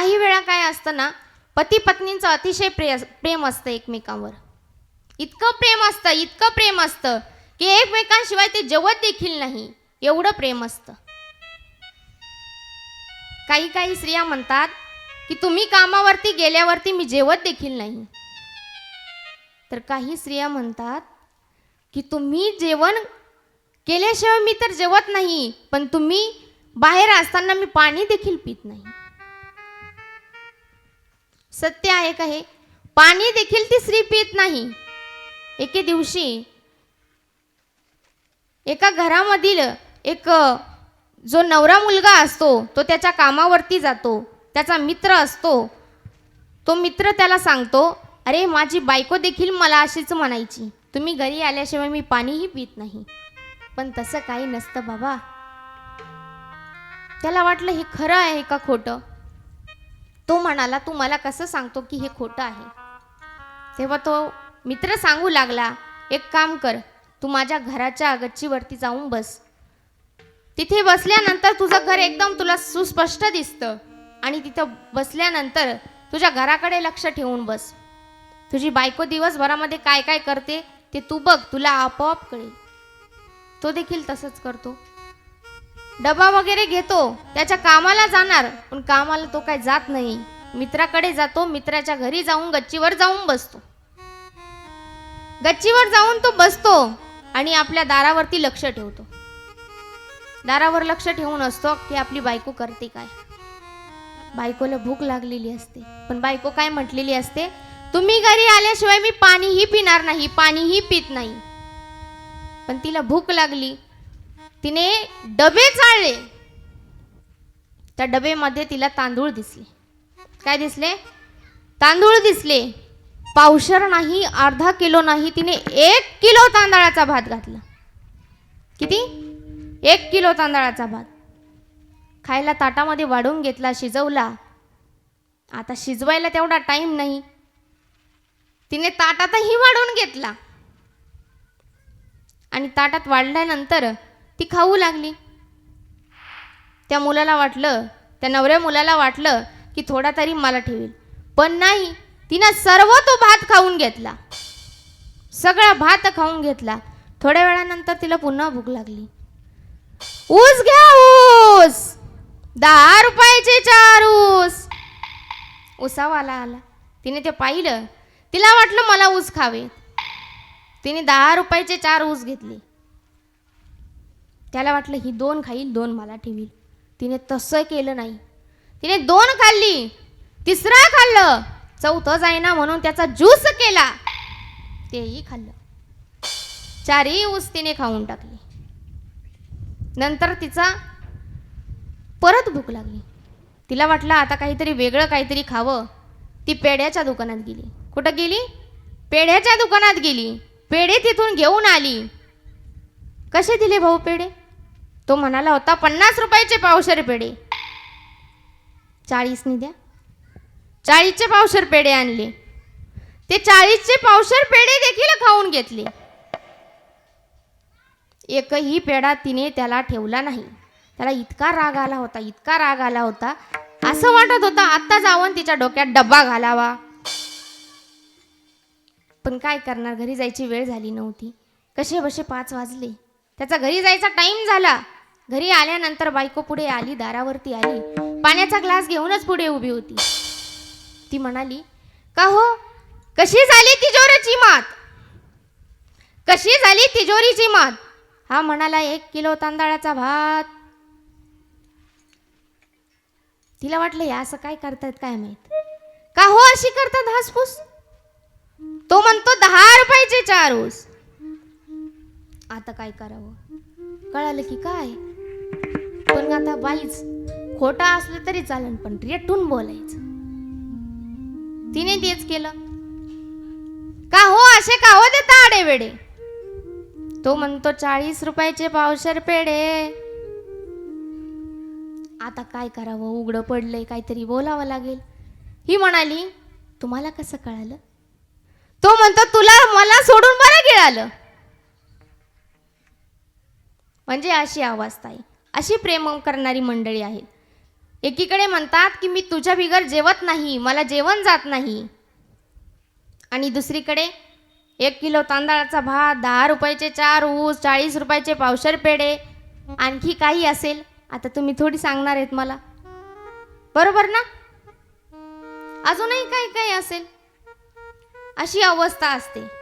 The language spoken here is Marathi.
काही वेळा काय असतं ना पती पत्नींचं अतिशय प्रे प्रेम असतं एकमेकांवर. इतकं प्रेम असतं इतकं प्रेम असतं की एकमेकांशिवाय ते जेवत देखील नाही. एवढं प्रेम असतं. काही काही स्त्रिया म्हणतात की तुम्ही कामावरती गेल्यावरती मी जेवत देखील नाही. तर काही स्त्रिया म्हणतात की तुम्ही जेवण केल्याशिवाय मी तर जेवत नाही पण तुम्ही बाहेर असताना मी पाणी देखील पित नाही. सत्य आहे का हे? पाणी देखील ती स्त्री पित नाही. एके दिवशी एका घरामधील एक जो नवरा मुलगा असतो तो त्याच्या कामावरती जातो. त्याचा मित्र असतो. तो मित्र त्याला सांगतो अरे माझी बायको देखील मला अशीच म्हणायची. तुम्ही घरी आल्याशिवाय मी पाणीही पित नाही. पण तसं काही नसतं बाबा. त्याला वाटलं हे खरं आहे का खोटं? तो म्हणाला तू मला कसं सांगतो की हे खोटं आहे? तेव्हा तो मित्र सांगू लागला एक काम कर तू माझ्या घराच्या गच्चीवरती जाऊन बस. तिथे बसल्यानंतर तुझं घर एकदम तुला सुस्पष्ट दिसतं आणि तिथं बसल्यानंतर तुझ्या घराकडे लक्ष ठेवून बस. तुझी बायको दिवसभरामध्ये काय काय करते ते तू बघ तुला आपोआप कळेल. तो देखील तसंच करतो. डबा वगैरे घेतो त्याच्या कामाला जाणार पण कामाला तो काय जात नाही. मित्राकडे जातो मित्राच्या घरी जाऊन गच्चीवर जाऊन बसतो. गच्चीवर जाऊन तो बसतो आणि आपल्या दारावरती लक्ष ठेवतो. दारावर लक्ष ठेवून असतो की आपली बायको करते काय. बायकोला भूक लागलेली असते पण बायको काय म्हटलेली असते तुम्ही घरी आल्याशिवाय मी पाणीही पिणार नाही पाणीही पित नाही. पण तिला भूक लागली तिने डबे चाळले त्या डबेमध्ये तिला तांदूळ दिसले. काय दिसले? तांदूळ दिसले. पावशर नाही अर्धा किलो नाही तिने एक किलो तांदळाचा भात घातला. किती? एक किलो तांदळाचा भात. खायला ताटामध्ये वाढून घेतला शिजवला. आता शिजवायला तेवढा टाईम नाही. तिने ताटातही वाढून घेतला. आणि ताटात वाढल्यानंतर ती खाऊ लागली. त्या मुलाला वाटलं त्या नवऱ्या मुलाला वाटलं की थोडा तरी मला ठेवेल. पण नाही तिनं सर्व तो भात खाऊन घेतला. सगळा भात खाऊन घेतला. थोड्या वेळानंतर तिला पुन्हा भूक लागली. ऊस घ्या ऊस! दहा रुपयाचे चार ऊस! उसावाला आला तिने ते पाहिलं. तिला वाटलं मला ऊस खावे तिने दहा रुपयाचे चार ऊस घेतले. त्याला वाटलं ही दोन खाईल दोन मला ठेवील. तिने तसं केलं नाही. तिने दोन खाल्ली तिसरा खाल्लं. चौथं जाईना म्हणून त्याचा ज्यूस केला. तेही खाल्लं. चारही ऊस तिने खाऊन टाकले. नंतर तिचा परत भूक लागली. तिला वाटलं आता काहीतरी वेगळं काहीतरी खावं. ती पेढ्याच्या दुकानात गेली. कुठं गेली? पेढ्याच्या दुकानात गेली. पेढे तिथून घेऊन आली. कसे दिले भाऊ पेढे? तो म्हणाला होता पन्नास रुपयाचे पावशर पेढे. चाळीसनी द्या. चाळीसचे पावशर पेढे आणले. ते चाळीसचे पावशर पेढे देखील खाऊन घेतले. एकही पेढा तिने त्याला ठेवला नाही. त्याला इतका राग आला होता इतका राग आला होता. असं वाटत होतं आत्ता जाऊन तिच्या डोक्यात डब्बा घालावा. पण काय करणार? घरी जायची वेळ झाली नव्हती. कसे बसे पाच वाजले. त्याचा घरी जायचा टाइम झाला. घरी आल्यानंतर बायको पुढे आली दारावरती आली. पाण्याचा ग्लास घेऊनच पुढे उभी होती. ती म्हणाली का हो? कशी झाली तिजोरीची मात? कशी झाली तिजोरीची मात? हा म्हणाला एक किलो तांदळाचा भात. तिला वाटलं या असं काय करतायत काय माहीत? का हो अशी करतात हासपूस तो म्हणतो दहा रुपयाचे चार ऊस आता काय करावं? कळालं की काय? पण आता बाईच खोटा असलं तरी चालेल पण रेटून बोलायचं. तिने तेच केलं. का हो असे का हो देता आडेवेडे तो म्हणतो चाळीस रुपयाचे पावशर पेढे. आता काय करावं? उघडं पडलंय काहीतरी बोलावं लागेल. ही म्हणाली तुम्हाला कसं कळालं? तो म्हणतो तुला मला सोडून बरं गिळालं. म्हणजे अशी अवस्था आहे अशी प्रेम करणारी मंडळी आहेत. एकीकडे म्हणतात की मी तुझ्या बिगर जेवत नाही मला जेवण जात नाही. आणि दुसरीकडे एक किलो तांदळाचा भात दहा रुपयाचे चार ऊस चाळीस रुपयाचे पावशर पेढे आणखी काही असेल? आता तुम्ही थोडी सांगणार आहेत मला. बरोबर ना? अजूनही काही काही असेल? अशी अवस्था असते.